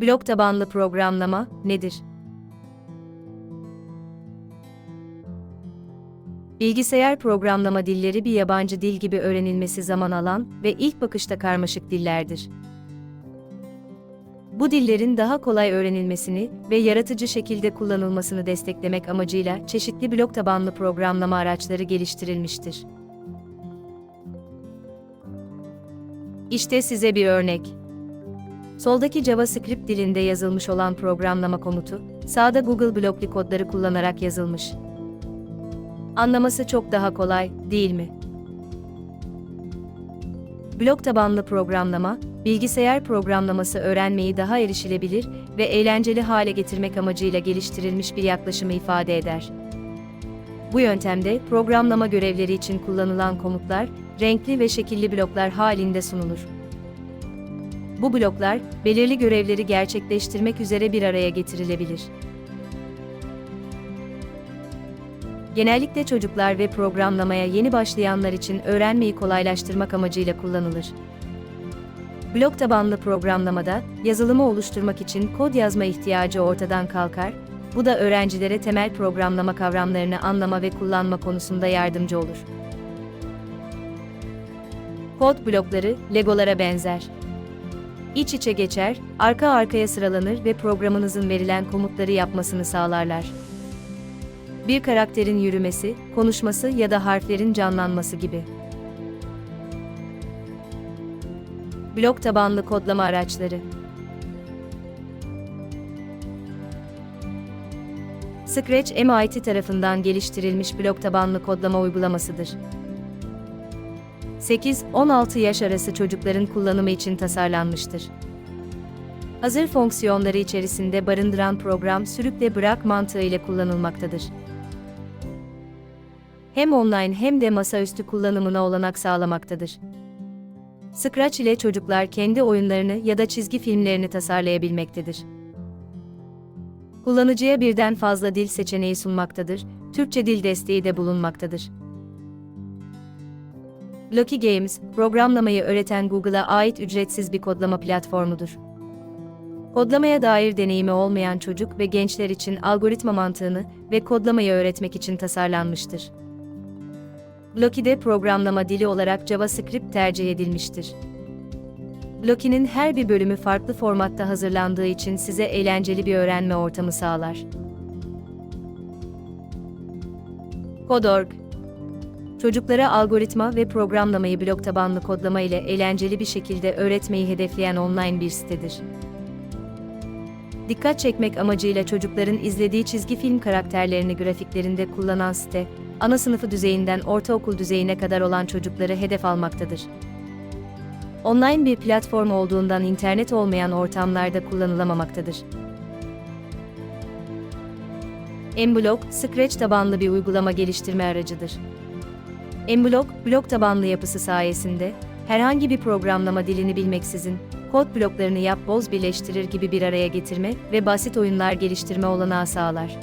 Blok tabanlı programlama nedir? Bilgisayar programlama dilleri bir yabancı dil gibi öğrenilmesi zaman alan ve ilk bakışta karmaşık dillerdir. Bu dillerin daha kolay öğrenilmesini ve yaratıcı şekilde kullanılmasını desteklemek amacıyla çeşitli blok tabanlı programlama araçları geliştirilmiştir. İşte size bir örnek. Soldaki JavaScript dilinde yazılmış olan programlama komutu, sağda Google blokli kodları kullanarak yazılmış. Anlaması çok daha kolay, değil mi? Blok tabanlı programlama, bilgisayar programlaması öğrenmeyi daha erişilebilir ve eğlenceli hale getirmek amacıyla geliştirilmiş bir yaklaşımı ifade eder. Bu yöntemde programlama görevleri için kullanılan komutlar, renkli ve şekilli bloklar halinde sunulur. Bu bloklar, belirli görevleri gerçekleştirmek üzere bir araya getirilebilir. Genellikle çocuklar ve programlamaya yeni başlayanlar için öğrenmeyi kolaylaştırmak amacıyla kullanılır. Blok tabanlı programlamada, yazılımı oluşturmak için kod yazma ihtiyacı ortadan kalkar, bu da öğrencilere temel programlama kavramlarını anlama ve kullanma konusunda yardımcı olur. Kod blokları, legolara benzer. İç içe geçer, arka arkaya sıralanır ve programınızın verilen komutları yapmasını sağlarlar. Bir karakterin yürümesi, konuşması ya da harflerin canlanması gibi. Blok tabanlı kodlama araçları. Scratch MIT tarafından geliştirilmiş blok tabanlı kodlama uygulamasıdır. 8-16 yaş arası çocukların kullanımı için tasarlanmıştır. Hazır fonksiyonları içerisinde barındıran program sürükle bırak mantığı ile kullanılmaktadır. Hem online hem de masaüstü kullanımına olanak sağlamaktadır. Scratch ile çocuklar kendi oyunlarını ya da çizgi filmlerini tasarlayabilmektedir. Kullanıcıya birden fazla dil seçeneği sunmaktadır, Türkçe dil desteği de bulunmaktadır. Loki Games, programlamayı öğreten Google'a ait ücretsiz bir kodlama platformudur. Kodlamaya dair deneyimi olmayan çocuk ve gençler için algoritma mantığını ve kodlamayı öğretmek için tasarlanmıştır. Loki'de programlama dili olarak JavaScript tercih edilmiştir. Loki'nin her bir bölümü farklı formatta hazırlandığı için size eğlenceli bir öğrenme ortamı sağlar. Kodorg Çocuklara algoritma ve programlamayı blok tabanlı kodlama ile eğlenceli bir şekilde öğretmeyi hedefleyen online bir sitedir. Dikkat çekmek amacıyla çocukların izlediği çizgi film karakterlerini grafiklerinde kullanan site, ana sınıfı düzeyinden ortaokul düzeyine kadar olan çocukları hedef almaktadır. Online bir platform olduğundan internet olmayan ortamlarda kullanılamamaktadır. Emblock, Scratch tabanlı bir uygulama geliştirme aracıdır. Emblock, blok tabanlı yapısı sayesinde, herhangi bir programlama dilini bilmeksizin, kod bloklarını yap boz birleştirir gibi bir araya getirme ve basit oyunlar geliştirme olanağı sağlar.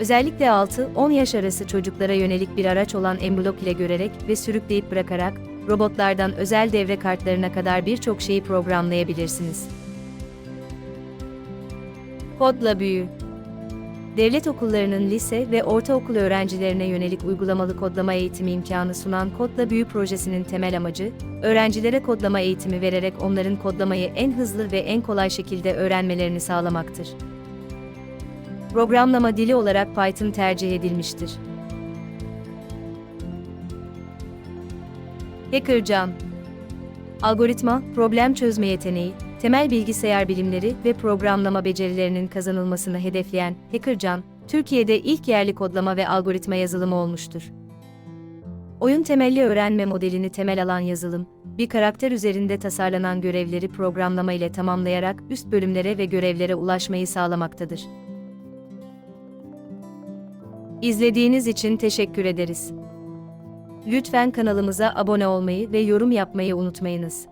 Özellikle 6-10 yaş arası çocuklara yönelik bir araç olan Emblock ile görerek ve sürükleyip bırakarak, robotlardan özel devre kartlarına kadar birçok şeyi programlayabilirsiniz. Kodla büyü Devlet okullarının lise ve ortaokul öğrencilerine yönelik uygulamalı kodlama eğitimi imkanı sunan Kodla Büyü projesinin temel amacı, öğrencilere kodlama eğitimi vererek onların kodlamayı en hızlı ve en kolay şekilde öğrenmelerini sağlamaktır. Programlama dili olarak Python tercih edilmiştir. HackerCam Algoritma, problem çözme yeteneği, temel bilgisayar bilimleri ve programlama becerilerinin kazanılmasını hedefleyen HackerCam, Türkiye'de ilk yerli kodlama ve algoritma yazılımı olmuştur. Oyun temelli öğrenme modelini temel alan yazılım, bir karakter üzerinde tasarlanan görevleri programlama ile tamamlayarak üst bölümlere ve görevlere ulaşmayı sağlamaktadır. İzlediğiniz için teşekkür ederiz. Lütfen kanalımıza abone olmayı ve yorum yapmayı unutmayınız.